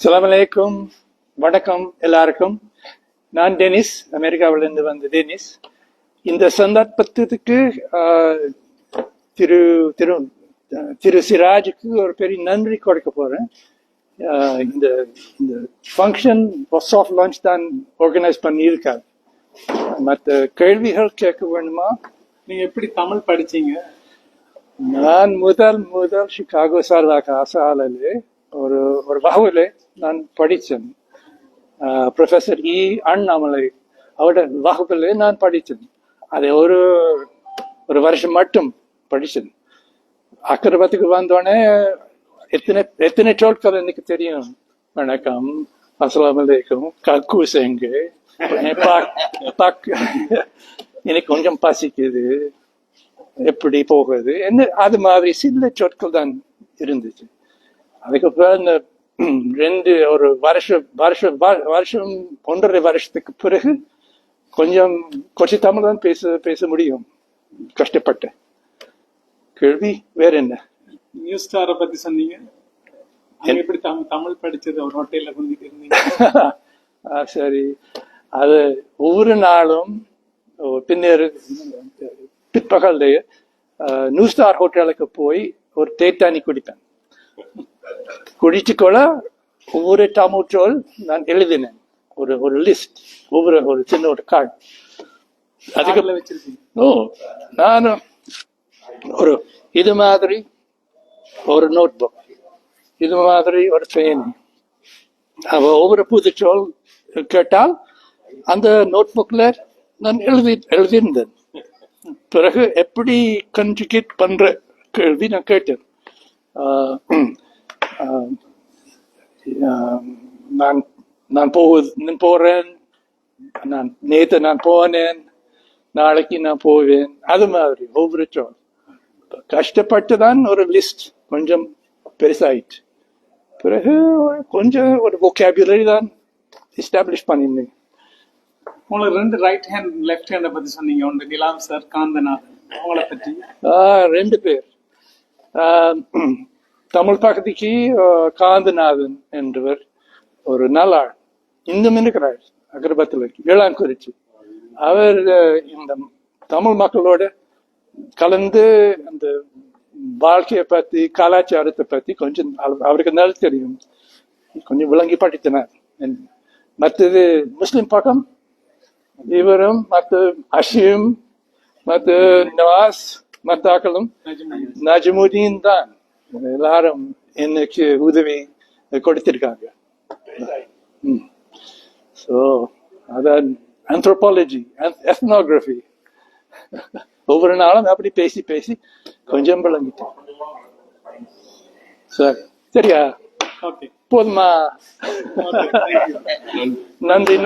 அலாம் வணக்கம் எல்லாருக்கும். நான் டெனிஸ் அமெரிக்காவிலிருந்து வந்த டெனிஸ். இந்த சந்தர்ப்பத்துக்கு திரு திரு திரு சிராஜுக்கு ஒரு பெரிய நன்றி கொடுக்க போறேன். இந்த இந்த ஃபங்க்ஷன் சாஃப்ட் லான்ச் தான் ஆர்கனைஸ் பண்ணியிருக்காரு. மற்ற கேள்விகள் கேட்க வேணுமா? நீங்க எப்படி தமிழ் படிச்சீங்க? நான் முதல் முதல் சிகாகோ சார்பாக ஆசாலையில் ஒரு ஒரு வகுவில் நான் படித்தேன். ப்ரொஃபஸர் இ e. அண்ணாமலை அவரோட வகுப்பில் நான் படித்தேன். அதை ஒரு ஒரு வருஷம் மட்டும் படித்தேன். அக்கரபத்துக்கு வந்தோடனே எத்தனை எத்தனை சொற்கள் எனக்கு தெரியும்? வணக்கம் அஸ்லாம் அலைக்கும் கக்கு செங்கு எனக்கு கொஞ்சம் பசிக்குது. எப்படி போகுது என்ன அது மாதிரி சில சொற்கள் தான் இருந்துச்சு. அதுக்கப்புறம் இந்த ரெண்டு ஒரு வருஷம் வருஷம் வருஷம் ஒன்றரை வருஷத்துக்கு பிறகு கொஞ்சம் கொஞ்சம் தமிழ் தான் பேச பேச முடியும். கஷ்டப்பட்டேன் கேள்வி வேற என்ன? நியூஸ் ஸ்டாரை பத்தி சொன்னீங்க. எப்படி தமிழ் படிச்சது ஒரு ஹோட்டல்ல குந்திட்டு இருந்தீங்க சரி. அது ஒவ்வொரு நாளும் பின்னர் பிற்பகல் நியூ ஸ்டார் ஹோட்டலுக்கு போய் ஒரு தேத்தானி குடிப்பேன். குடிச்சுக்கொள்ள ஒவ்வொரு தமிழ் நான் எழுதினேன். ஒரு ஒரு லிஸ்ட் ஒவ்வொரு ஒரு சின்ன ஒரு கார்டு. அதுக்கு அதுல வச்சிருக்கீங்க. ஓ நானும் ஒரு இது மாதிரி ஒரு நோட் புக் இது மாதிரி ஒரு பேனி. அவ ஒவ்வொரு புது சொல் கேட்டால் அந்த நோட் புக்ல நான் எழுதி எழுதியிருந்தேன். பிறகு எப்படி கன்ஜுகேட் பண்ற கேள்வி நான் கேட்டேன். ஆஹ், ஆஹ், ஆஹ், நான் நான் போகுது நான் போறேன். நான் நேத்து நான் போனேன். நாளைக்கு நான் போவேன். அது மாதிரி ஒவ்வொரு சொல். கஷ்டப்பட்டு தான் ஒரு லிஸ்ட் கொஞ்சம் பெருசாயிட்டு பிறகு கொஞ்சம் ஒரு vocabulary தான் எஸ்டாப்ளிஷ் பண்ணியிருந்தேன் உங்களுக்கு ரெண்டு ரைட் ஹேண்ட் லெஃப்ட் ஹேண்ட பத்தி சொன்னீங்க. ஒன்று நிலாம் சார் காந்தநாதன். அவங்கள பத்தி? ரெண்டு பேர். தமிழ் பகுதிக்கு காந்தநாதன் என்றவர் ஒரு நல்லாள் இன்னும் இருக்கிறார் அகர்பத்தில் வேளாண்குறிச்சி அவர் இந்த தமிழ் மக்களோட கலந்து அந்த வாழ்க்கையை பத்தி கலாச்சாரத்தை பத்தி கொஞ்சம் அவருக்கு நல்லா தெரியும். கொஞ்சம் விளங்கி படித்தனர். மற்றது முஸ்லிம் பக்கம் இவரும் மற்ற அஷீம் மற்ற நவாஸ் மத்தாக்களும் நஜ்முதீன். தான் எல்லாரும் எனக்கு உதவி கொடுத்திருக்காங்க ஸோ அதான் anthropology ethnography. ஒவ்வொரு நாளும் அப்படி பேசி பேசி கொஞ்சம் விளங்கிட்டேன் சரி சரியா போதுமா நன்றி